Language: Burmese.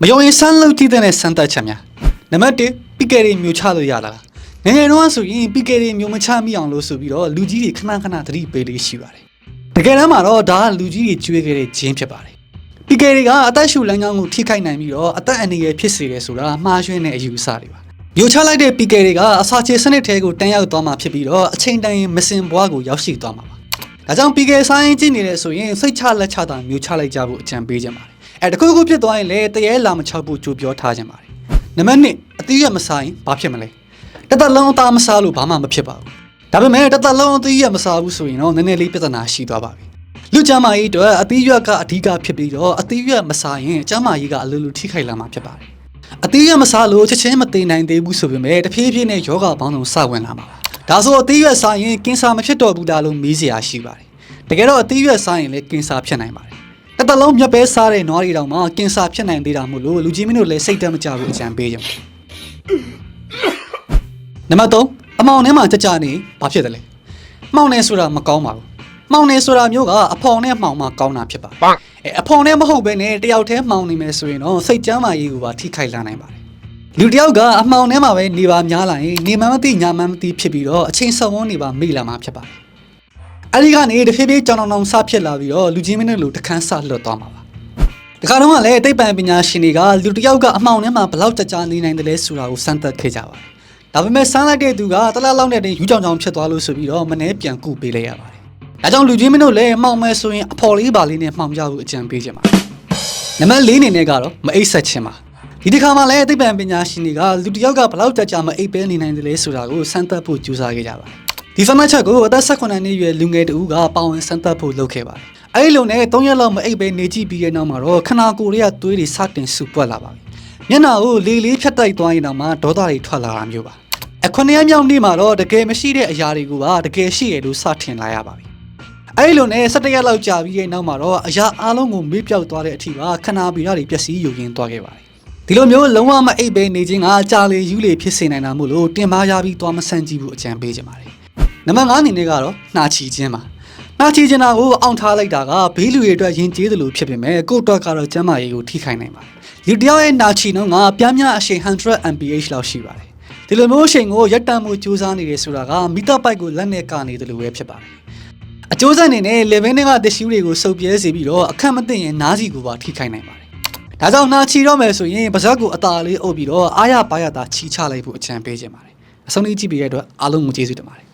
မယုံရင်စမ်းလုပ်ကြည့်တဲ့စမ်းသပ်ချက်များနံပါတ်1ပီကယ်တွေမျိုးချလို့ရတာလားငယ်ငယ်တုန်းကဆိုရင်ပီကယ်တွေမျိုးမချမိအောင်လို့ဆိုပြီးတော့လူကြီးတွေခဏခဏသတိပေးလေးရှိပါတယ်တကယ်တမ်းမှာတော့ဒါကလူကြီးတွေကျွေးခဲ့တဲ့ဂျင်းဖြစ်ပါတယ်ပီကယ်တွေကအသက်ရှူလမ်းကြောင်းကိုထိခိုက်နိုင်ပြီးတော့အသက်အန္တရာယ်ဖြစ်စေတယ်ဆိုတာမှားယွင်းတဲ့အယူအဆတွေပါမျိုးချလိုက်တဲ့ပီကယ်တွေကအစာချေစနစ်ထဲကိုတန်းရောက်သွားမှာဖြစ်ပြီးတော့အချိန်တိုင်းမစင်ဘွားကိုရောက်ရှိသွားမှာပါဒါကြောင့်ပီကယ်ဆိုင်ကြည့်နေတယ်ဆိုရင်စိတ်ချလက်ချတာမျိုးချလိုက်ကြဖို့အကြံပေးကြပါတယ် အဲတခုခုဖြစ်သွားရင်လည်းတရေလာမချောက်ဖို့ကြိုးပြောထားကြပါတယ်နံပါတ်1အသီးရမဆိုင်ဘာဖြစ်မလဲတသက်လုံးအသားမစားလို့ဘာမှမဖြစ်ပါဘူးဒါပေမဲ့တသက်လုံးအသီးရမစားဘူးဆိုရင်တော့နည်းနည်းလေးပြဿနာရှိသွားပါပြီလူကျမ်းမာရေးအတွက်အသီးရွက်ကအဓိကဖြစ်ပြီးတော့အသီးရွက်မစားရင်ကျမ်းမာရေးကအလိုလိုထိခိုက်လာမှာဖြစ်ပါတယ်အသီးရွက်မစားလို့ချက်ချင်းမသိနိုင်သေးဘူးဆိုပေမဲ့တဖြည်းဖြည်းနဲ့ယောဂပေါင်းစုံစဝင်လာမှာပါဒါဆိုအသီးရွက်စားရင်ကင်ဆာမဖြစ်တော့ဘူးလားလို့မေးစရာရှိပါတယ်တကယ်တော့အသီးရွက်စားရင်လည်းကင်ဆာဖြစ်နိုင်ပါတယ် တစ်သက်လုံးမြက်ပဲစားတဲ့နွားတွေတောင်မှကင်ဆာဖြစ်နိုင်သေးတာမို့လို့လူကြီးမင်းတို့လည်းစိတ်တမကြဘူးအကြံပေးကြပါနံပါတ်3အမောင်ထဲမှာကြကြနေဘာဖြစ်တယ်လဲမှောင်နေဆိုတာမကောင်းပါဘူးမှောင်နေဆိုတာမျိုးကအဖော်နဲ့မှောင်မှကောင်းတာဖြစ်ပါအဲအဖော်နဲ့မဟုတ်ဘဲနဲ့တယောက်တည်းမှောင်နေမယ်ဆိုရင်တော့စိတ်ကြမ်းမာရေးကိုပါထိခိုက်လာနိုင်ပါတယ်လူတစ်ယောက်ကအမှောင်ထဲမှာပဲနေပါများလာရင်နေမှန်းမသိညာမှန်းမသိဖြစ်ပြီးတော့အချိန်ဆောင်းဝန်းနေပါမိလာမှာဖြစ်ပါတယ် အဲ့ဒီကနေတဖြည်းဖြည်းကြောင်တောင်တောင်စဖြစ်လာပြီးတော့လူချင်းမင်းတို့လူတခန်းစလွတ်သွားမှာပါတခါတော့ကလည်းတိတ်ပံပညာရှင်တွေကလူတစ်ယောက်ကအမှောင်ထဲမှာဘယ်လောက်ကြကြနေနိုင်တယ်လဲဆိုတာကိုစမ်းသပ်ခဲ့ကြပါတယ်ဒါပေမဲ့စမ်းလိုက်တဲ့သူကတလားလောက်နဲ့တင်ယူကြောင်ကြောင်ဖြစ်သွားလို့ဆိုပြီးတော့မနှဲပြန်ကုပေးလိုက်ရပါတယ်ဒါကြောင့်လူချင်းမင်းတို့လည်းမှောင်မဲဆိုရင်အဖော်လေးပါလေးနဲ့မှောင်ကြဖို့အကြံပေးချင်ပါတယ်နံပါတ်၄အနေနဲ့ကတော့မအိပ်ဆက်ခြင်းပါဒီတစ်ခါမှလည်းအသိပ္ပံပညာရှင်တွေကလူတစ်ယောက်ကဘယ်လောက်ကြကြမအိပ်ပဲနေနိုင်တယ်လဲဆိုတာကိုစမ်းသပ်ဖို့ကြိုးစားခဲ့ကြပါတယ် ဒီဖမတ်ချက်ကိုအသက်18နှစ်အရွယ်လူငယ်တဦးကပါဝင်စမ်းသပ်ဖို့လုပ်ခဲ့ပါတယ်အဲဒီလိုနဲ့3ရက်လောက်မအိပ်ပဲနေကြည့်ပြီးတဲ့နောက်မှာတော့ခနာကိုယ်တွေကသွေးတွေစတင်ဆူပွက်လာပါပြီမျက်နှာကိုလေလေးဖြတ်တိုက်သွားရင်တော့မှဒေါသတွေထွက်လာတာမျိုးပါအခုနှစ်ရက်မြောက်နေ့မှာတော့တကယ်မရှိတဲ့အရာတွေကိုပါတကယ်ရှိရလို့စထင်လာရပါပြီအဲဒီလိုနဲ့17ရက်လောက်ကြာပြီးတဲ့နောက်မှာတော့အရာအလုံးကိုမေ့ပြောက်သွားတဲ့အထိပါခနာပီရတွေပျက်စီးယိုယင်းသွားခဲ့ပါတယ်ဒီလိုမျိုးလုံးဝမအိပ်ပဲနေခြင်းကကြာလေယူလေဖြစ်စေနိုင်တာမို့လို့တင်ပါရပြီးသွားမဆန့်ကြည့်ဘူးအကြံပေးချင်ပါတယ် နံပါတ်5အနေနဲ့ကတော့နှာချီခြင်းပါနှာချီခြင်းတာကိုအောင့်ထားလိုက်တာကဘေးလူတွေအတွက်ရင်ကျေးသလိုဖြစ်ပေမဲ့ကိုယ့်အတွက်ကတော့ကျန်းမာရေးကိုထိခိုက်နိုင်ပါတယ်ဒီတယောက်ရဲ့နှာချီနှုန်းကပြင်းပြအရှိန်100 mph လောက်ရှိပါတယ်ဒီလိုမျိုးအရှိန်ကိုရက်တံမှုစူးစမ်းနေတယ်ဆိုတာကမီတာပိုက်ကိုလက်နဲ့ကနေတယ်လို့ပဲဖြစ်ပါတယ်အကျိုးဆက်အနေနဲ့ level တွေကတ िश ူးတွေကိုစုပ်ပြဲစေပြီးတော့အခက်မသိရင်နားစီကိုပါထိခိုက်နိုင်ပါတယ်။ဒါကြောင့်နှာချီတော့မယ်ဆိုရင်ပါဇက်ကိုအသာလေးအုပ်ပြီးတော့အားရပါရတာချီချလိုက်ဖို့အကြံပေးခြင်းပါတယ်။အဆုံးလေးကြည့်ပြီးတဲ့အတွက်အားလုံးကိုကျေးဇူးတင်ပါတယ်